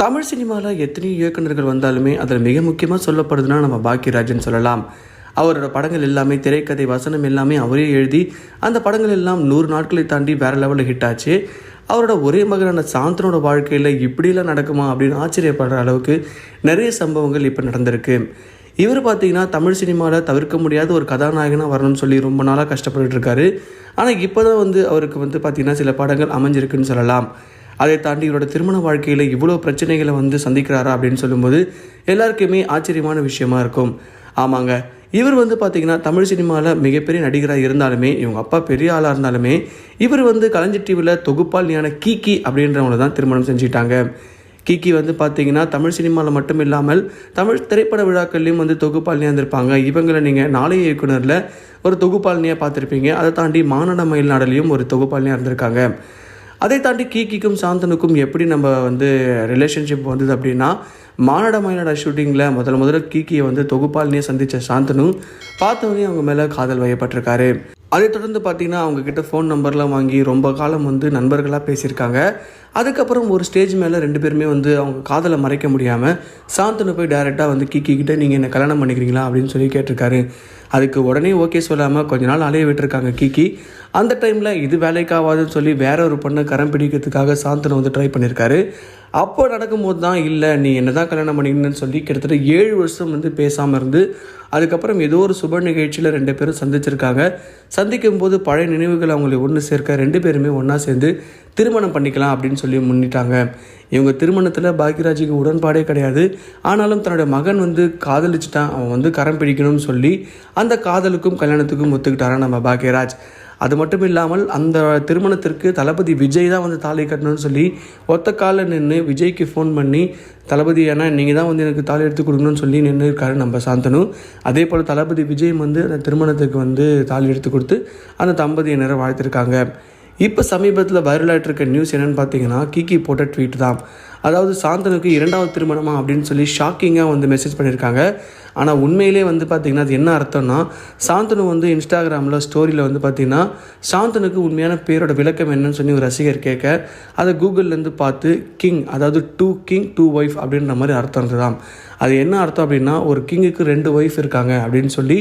தமிழ் சினிமாவில் எத்தனையோ இயக்குநர்கள் வந்தாலுமே அதில் மிக முக்கியமாக சொல்லப்படுதுன்னா நம்ம பாக்கியராஜன் சொல்லலாம். அவரோட படங்கள் எல்லாமே திரைக்கதை வசனம் எல்லாமே அவரே எழுதி அந்த படங்கள் எல்லாம் நூறு நாட்களை தாண்டி வேற லெவலில் ஹிட் ஆச்சு. அவரோட ஒரே மகனான சாந்தனோட வாழ்க்கையில் இப்படிலாம் நடக்குமா அப்படின்னு ஆச்சரியப்படுற அளவுக்கு நிறைய சம்பவங்கள் இப்போ நடந்திருக்கு. இவர் பார்த்தீங்கன்னா தமிழ் சினிமாவில் தவிர்க்க முடியாத ஒரு கதாநாயகனாக வரணும்னு சொல்லி ரொம்ப நாளாக கஷ்டப்பட்டுருக்காரு ஆனால் இப்போ தான் வந்து அவருக்கு வந்து பார்த்திங்கன்னா சில படங்கள் அமைஞ்சிருக்குன்னு சொல்லலாம். அதை தாண்டி இவரோட திருமண வாழ்க்கையில் இவ்வளோ பிரச்சனைகளை வந்து சந்திக்கிறாரா அப்படின்னு சொல்லும்போது எல்லாருக்குமே ஆச்சரியமான விஷயமா இருக்கும். ஆமாங்க. இவர் வந்து பார்த்தீங்கன்னா தமிழ் சினிமாவில் மிகப்பெரிய நடிகராக இருந்தாலுமே இவங்க அப்பா பெரிய ஆளாக இருந்தாலுமே இவர் வந்து கலைஞர் டிவியில் தொகுப்பாளினியான கீக்கி அப்படின்றவங்கள தான் திருமணம் செஞ்சுட்டாங்க. கிக்கி வந்து பார்த்தீங்கன்னா தமிழ் சினிமாவில் மட்டும் இல்லாமல் தமிழ் திரைப்பட விழாக்கள்லையும் வந்து தொகுப்பாளினியாக இருந்திருப்பாங்க இவங்களை நீங்கள் நாளைய இயக்குனரில் ஒரு தொகுப்பாளினியாக பார்த்துருப்பீங்க அதை தாண்டி மானட மயில்நாடலையும் ஒரு தொகுப்பாளினியாக இருந்திருக்காங்க அதை தாண்டி கீக்கிக்கும் சாந்தனுக்கும் எப்படி நம்ம வந்து ரிலேஷன்ஷிப் வந்தது அப்படின்னா மானட மயிலாட ஷூட்டிங்கில் முதல்ல முதல்ல கீக்கியை வந்து தொகுப்பாளினியை சந்தித்த சாந்தனு பார்த்தவொடனே அவங்க மேலே காதல் வயப்பட்டிருக்காரு. அதை தொடர்ந்து பார்த்தீங்கன்னா அவங்க கிட்ட ஃபோன் நம்பர்லாம் வாங்கி ரொம்ப காலம் வந்து நண்பர்களாக பேசியிருக்காங்க. அதுக்கப்புறம் ஒரு ஸ்டேஜ் மேலே ரெண்டு பேருமே வந்து அவங்க காதலை மறைக்க முடியாமல் சாந்தனு போய் டேரெக்டாக வந்து கிக்கிக்கிட்ட நீங்கள் என்ன கல்யாணம் பண்ணிக்கிறீங்களா? அப்படின்னு சொல்லி கேட்டிருக்காரு. அதுக்கு உடனே ஓகே சொல்லாமல் கொஞ்ச நாள் அலைய விட்டுருக்காங்க கிக்கி அந்த டைமில் இது வேலைக்காகாதுன்னு சொல்லி வேற ஒரு பொண்ணை கரம் பிடிக்கிறதுக்காக சாந்தனை வந்து ட்ரை பண்ணியிருக்காரு. அப்போ நடக்கும்போது தான் இல்லை நீ என்ன தான் கல்யாணம் பண்ணிக்கணும்னு சொல்லி கிட்டத்தட்ட ஏழு வருஷம் வந்து பேசாமல் இருந்து அதுக்கப்புறம் ஏதோ ஒரு சுப நிகழ்ச்சியில் ரெண்டு பேரும் சந்திச்சிருக்காங்க. சந்திக்கும் போது பழைய நினைவுகள் அவங்களை ஒன்று சேர்க்க ரெண்டு பேருமே ஒன்றா சேர்ந்து திருமணம் பண்ணிக்கலாம் அப்படின்னு சொல்லி முன்னிட்டாங்க. இவங்க திருமணத்தில் பாக்யராஜுக்கு உடன்பாடே கிடையாது. ஆனாலும் தன்னுடைய மகன் வந்து காதலிச்சிட்டான். அவன் வந்து கரம் பிடிக்கணும்னு சொல்லி அந்த காதலுக்கும் கல்யாணத்துக்கும் ஒத்துக்கிட்டாரா நம்ம பாக்யராஜ். அது மட்டும் இல்லாமல் அந்த திருமணத்திற்கு தளபதி விஜய் தான் வந்து தாலி கட்டணும்னு சொல்லி ஒத்த காலில் நின்று விஜய்க்கு ஃபோன் பண்ணி தளபதி ஏன்னா நீங்கள் தான் வந்து எனக்கு தாலி எடுத்து கொடுக்கணும்னு சொல்லி நின்று இருக்காரு நம்ம சாந்தனு. அதே போல் தளபதி விஜய் வந்து அந்த திருமணத்துக்கு வந்து தாலி எடுத்து கொடுத்து அந்த தம்பதியினரை வாழ்த்திருக்காங்க. இப்போ சமீபத்தில் வைரலாகிட்டு இருக்க நியூஸ் என்னென்னு பார்த்தீங்கன்னா கிக்கி போட்ட ட்வீட் தான். அதாவது சாந்தனுக்கு இரண்டாவது திருமணமா அப்படின்னு சொல்லி ஷாக்கிங்காக வந்து மெசேஜ் பண்ணியிருக்காங்க ஆனால் உண்மையிலே வந்து பார்த்திங்கன்னா அது என்ன அர்த்தம்னா சாந்தனு வந்து இன்ஸ்டாகிராமில் ஸ்டோரியில் வந்து பார்த்திங்கன்னா சாந்தனுக்கு உண்மையான பேரோட விளக்கம் என்னன்னு சொல்லி ஒரு ரசிகர் கேட்க அதை கூகுள்லேருந்து பார்த்து கிங் அதாவது டூ கிங் டூ ஒய்ஃப் அப்படின்ற மாதிரி அர்த்தம் இருந்ததாம் அது என்ன அர்த்தம் அப்படின்னா ஒரு கிங்குக்கு ரெண்டு ஒய்ஃப் இருக்காங்க அப்படின்னு சொல்லி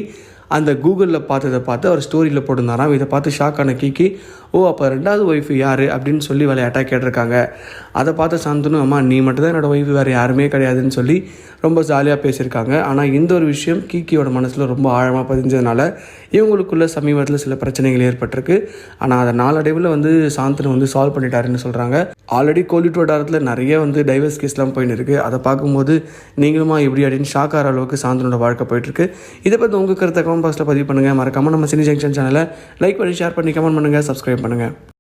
அந்த கூகுளில் பார்த்ததை பார்த்து அவர் ஸ்டோரியில் போட்டிருந்தாராம். இதை பார்த்து ஷாக் ஆன கீக்கி ஓ அப்போ ரெண்டாவது ஒய்ஃபு யார்? அப்படின்னு சொல்லி விளையாட்டாக கேட்டிருக்காங்க. அதை பார்த்து சாந்தனும் அம்மா நீ மட்டும் தான் என்னோடய ஒய்ஃபு வேறு யாருமே கிடையாதுன்னு சொல்லி ரொம்ப ஜாலியாக பேசியிருக்காங்க. ஆனால் இந்த ஒரு விஷயம் கீக்கியோட மனசில் ரொம்ப ஆழமாக பதிஞ்சதுனால இவங்களுக்குள்ள சமீபத்தில் சில பிரச்சனைகள் ஏற்பட்டிருக்கு. ஆனால் அதை நாளடைவில் வந்து சாந்தனு வந்து சால்வ் பண்ணிட்டாருன்னு சொல்கிறாங்க ஆல்ரெடி கோலிட் வட்டாரத்தில் நிறைய வந்து டைவர்ஸ் கேஸ்லாம் போயின்னு இருக்குது அதை பார்க்கும்போது நீங்களுமா இப்படி அப்படின்னு ஷாக் ஆகிற அளவுக்கு சாந்தனோட வாழ்க்கை போயிட்டுருக்கு. இதை பற்றி உங்கள் கருத்தை கமெண்ட் பாக்ஸில் பதிவு பண்ணுங்கள் மறக்காமல் நம்ம சினி ஜங்ஷன் சேனலை லைக் பண்ணி ஷேர் பண்ணி கமெண்ட் பண்ணுங்கள் சப்ஸ்கிரைப் பண்ணுங்கள்